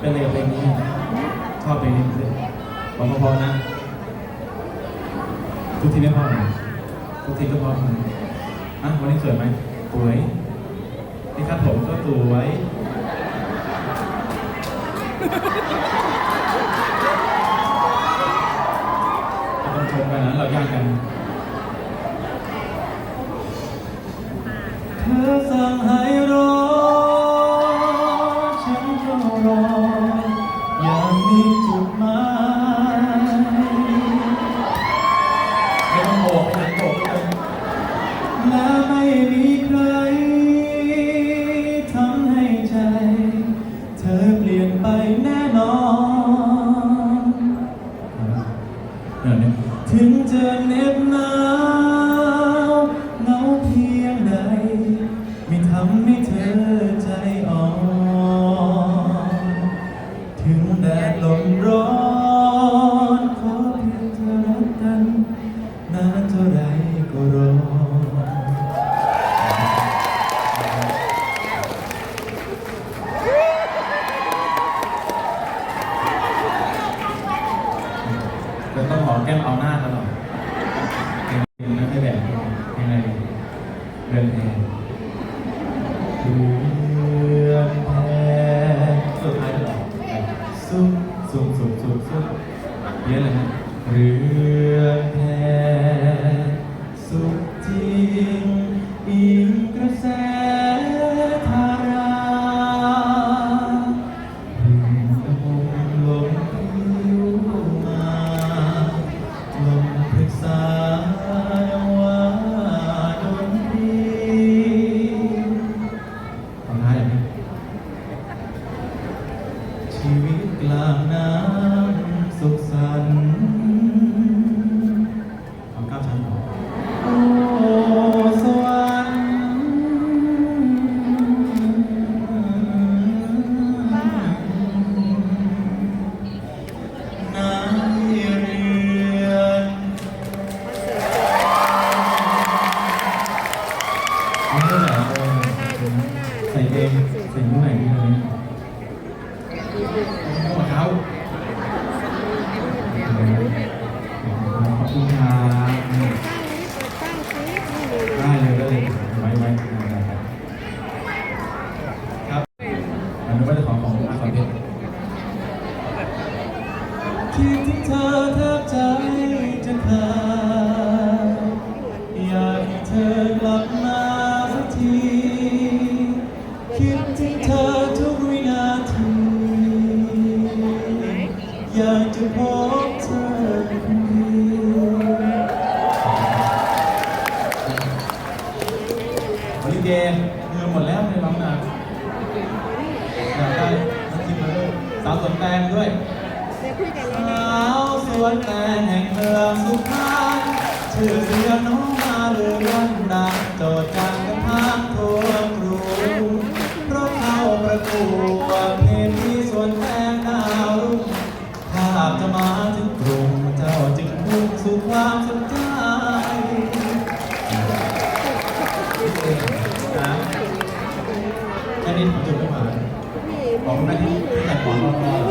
เป็นอะไรกับเพลงนี้ชอบเพลงนี้เลยบอกพอๆนะ ทุกทีไม่พอนะทุกทีก็พอนะอะวันนี้สวยไหมสวยนี่ครับผมก็สวย เเท้าขอบคุณครับได้เลยได้เลยไว้ไว้ครับครับอันนี้ว่าจะขอของอาสอนเพชรคิดถึงเธอแทบใจจะขาดอยากให้เธอกลับมาาวสวนแตงด้วยเดี๋ยวคุยกันเลยสาวสวนแตงแห่งเมืองสุพรรณชื่อเสียงน้องมาเรือนดังโจทย์จากกันทางทั่วกรุงเพราะเข้าประกวดเพลงที่สวนแตงดาวรุ่งภาพจะมาถึงกรุงเจ้าจึงพุ่งสู่ความสนใจนะแค่นี้ผมจบไม่ผ่านบอกคุณแม่ที่ Amém.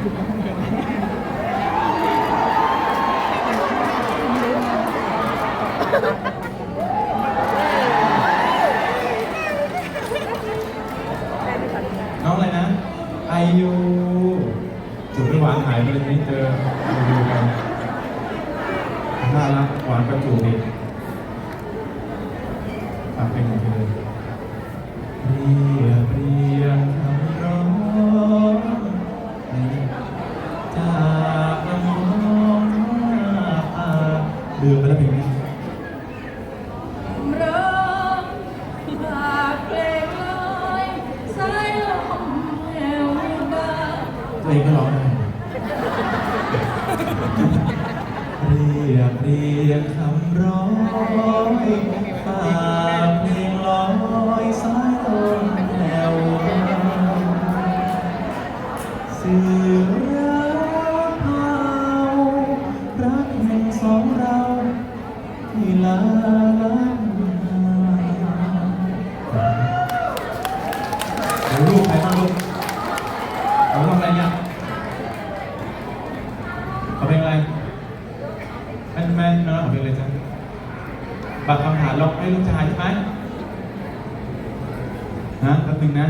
น้องอะไรนะไอยูจุดไม่หวานหายไปเลยไม่เจอมาดูกันน่ารักหวานประจุดิฝากเป็นของเธอเรียบเรีย ตัวเองก็ร้องได้เรียบเรียงคำร้อยฝากเพลงำถามลองให้ลูกชายใช่ไหมนะแป๊บนึงนะ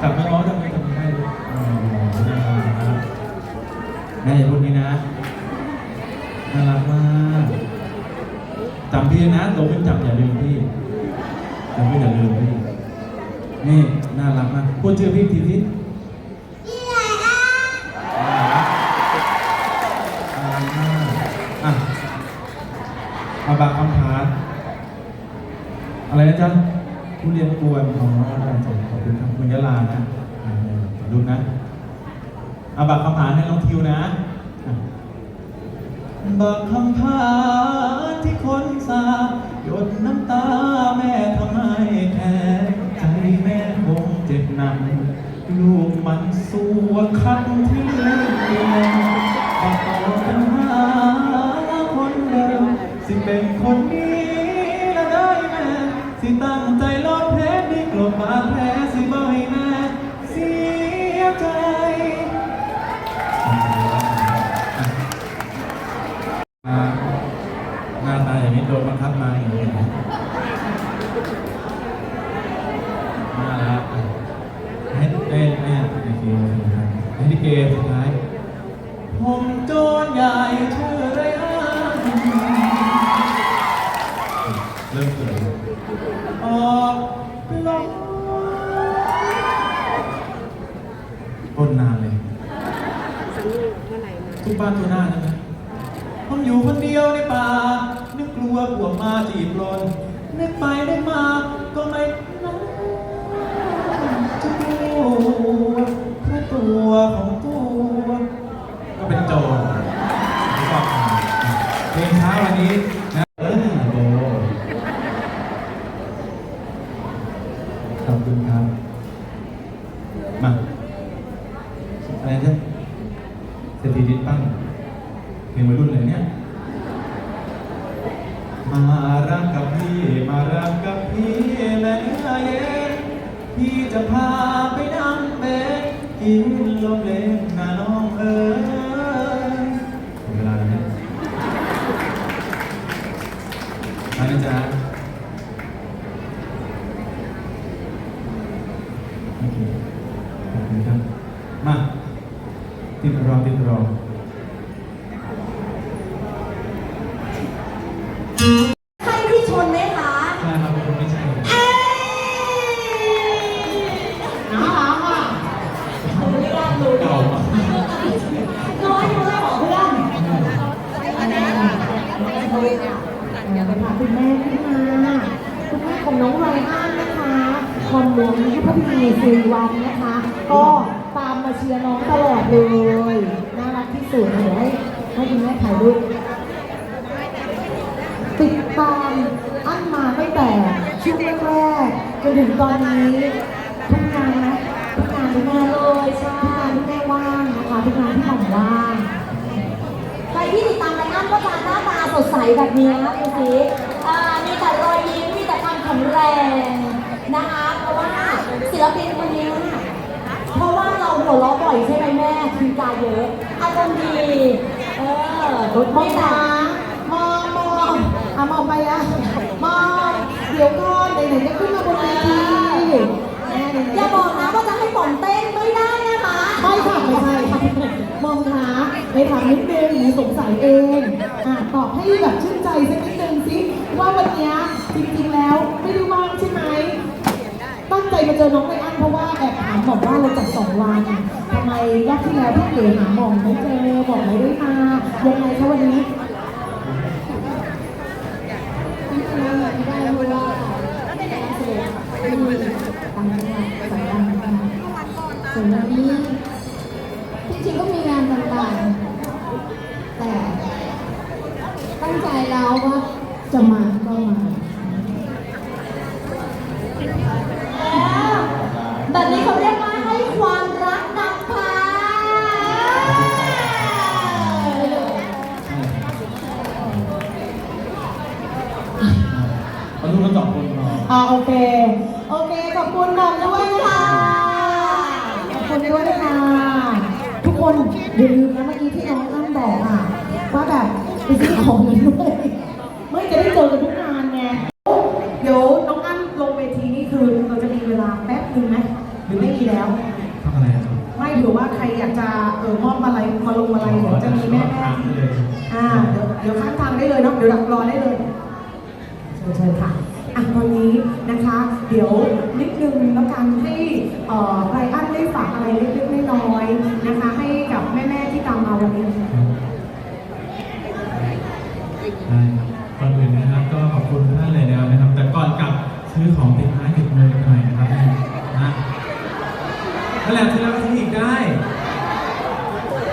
จับมือน้องจับมือจับมือให้ลูกอ๋อนะครับแม่อย่าพูดนี้นะน่ารักมากจำพี่นะโตขึ้นจำอย่าลืมพี่จำพี่อย่าลืมพี่นี่น่ารักมากพูดชื่อพี่ทีสิน่ อะไรนะจ๊ะผู้เรียนกวนอ๋อได้จ้ะขอบคุณครับคุณยะลานะอ่าขอดูนะอาบากคำถามให้น้องทิวนะอะบักคำพาที่คนสาบหยดน้ำตาแม่ทำให้แท้ใจแม่คงเจ็บหนักลูกมันสู้คันที่เล่นเดียว ทุกบ้านตัวหน้าใช่ไหมผมอยู่คนเดียวในป่า นึกกลัวพวกมาจีบลนนึกไปนึกมาก็ไม่น้องจะกลัวเพราะตัวของตัวก็เป็นโจรที่ชอบทำเพลงเช้าวันนี้นะเออโบขอบคุณครับมา อะไรนะ เศรษฐีดินปั้ง จนถึงตอนนี้ทุกงานนะทุกงานทุกงานเลยใช่ทุกงานที่แม่ว่างนะคะทุกงานที่หม่อมว่างใครที่ติดตามไลอ้อนก็จะหน้าตาสดใสแบบนี้นะดูสิอ่ามีแต่รอยยิ้มมีแต่ความแข็งแรงนะคะเพราะว่าศิลปินคนนี้เพราะว่าเราหัวเราะบ่อยใช่ไหมแม่ทีกาเยอะอารมณ์ดีเออมองนะมองมองอะมองไปอะมองเดี๋ยวก่อนไหนๆจะขึ้น อย่าบอกนะว่าจะให้ป๋องเต้นไม่ได้นะคะไม่ค่ะไม่ใช่ค่ะมองขาไปถามนิดนึงหนูสงสัยเองอะตอบให้แบบชื่นใจสักนิดนึงสิว่าวันนี้จริงๆแล้วไม่ได้ว่างใช่ไหมตั้งใจมาเจอน้องไลอ้อนเพราะว่าแอบถามบอกว่าเราจัดสองวันทำไมรอบที่แล้วพี่เก๋หาหมอมไม่เจอบอกไม่ได้มายังไงคะวันนี้ ต่างจังหวัดสายต่างจังวส่วนวันี้ที่จริงก็มีงานต่างๆ แต่ตั้งใจแล้วว่าจะมาก็มาแบบนี้เขาเรียกว่าให้ความรักนำพาเาลูกมาสองคนพออ่าโอเค คขอบคุณน้องด้วยนะคะขอบคุณด้วยนะคะทุกคนอย่าลืมนะเมื่อกี้ที่น้องอ้ำบอกอะว่าแบบไปซื้อของกันด้วยไม่จะได้เจอกันทุกงานไงเดี๋ยวน้องอ้ำลงเวทีนี่คือเราจะมีเวลาแป๊บนึงไหมหรือไม่มีแล้ว ทำอะไรครับ ไม่ถือว่าใครอยากจะเออมอบอะไรมาลงอะไรเดี๋ยวจะมีแม่แม่ทำเลยอ่าเดี๋ยวเดี๋ยวข้างทางได้เลยเนาะเดี๋ยวดักรอได้เลยเชิญเชิญค่ะ อะตอนนี้นะคะ เดี๋ยวนิดนึงแล้วกันให้ไรอันได้ฝากอะไรเล็กๆน้อยๆนะคะ ให้กับแม่ๆที่ตามมาวันนี้ได้ครับก่อนอื่นนะครับก็ขอบคุณท่านเลยนะครับแต่ก่อนกลับซื้อของติดไม้ติดมือกันหน่อยนะครับนะนั่นแหละซื้อแล้วก็ซื้ออีกได้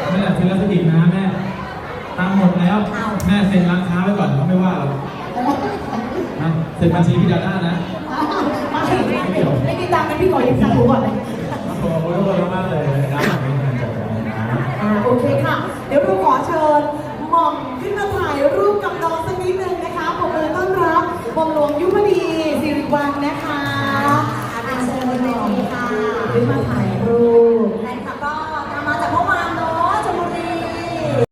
นั่นแหละซื้อแล้วซื้ออีกนะแม่ตังค์หมดแล้วแม่เซ็นร้านค้าไว้ก่อนเขาไม่ว่าหรอกนะเซ็นบัญชีพี่ดาด้านะ ไม่มีตังค์งั้น พี่ขอยืมตังค์หนูก่อนเลยขอบคุณทุกคนมากๆเลย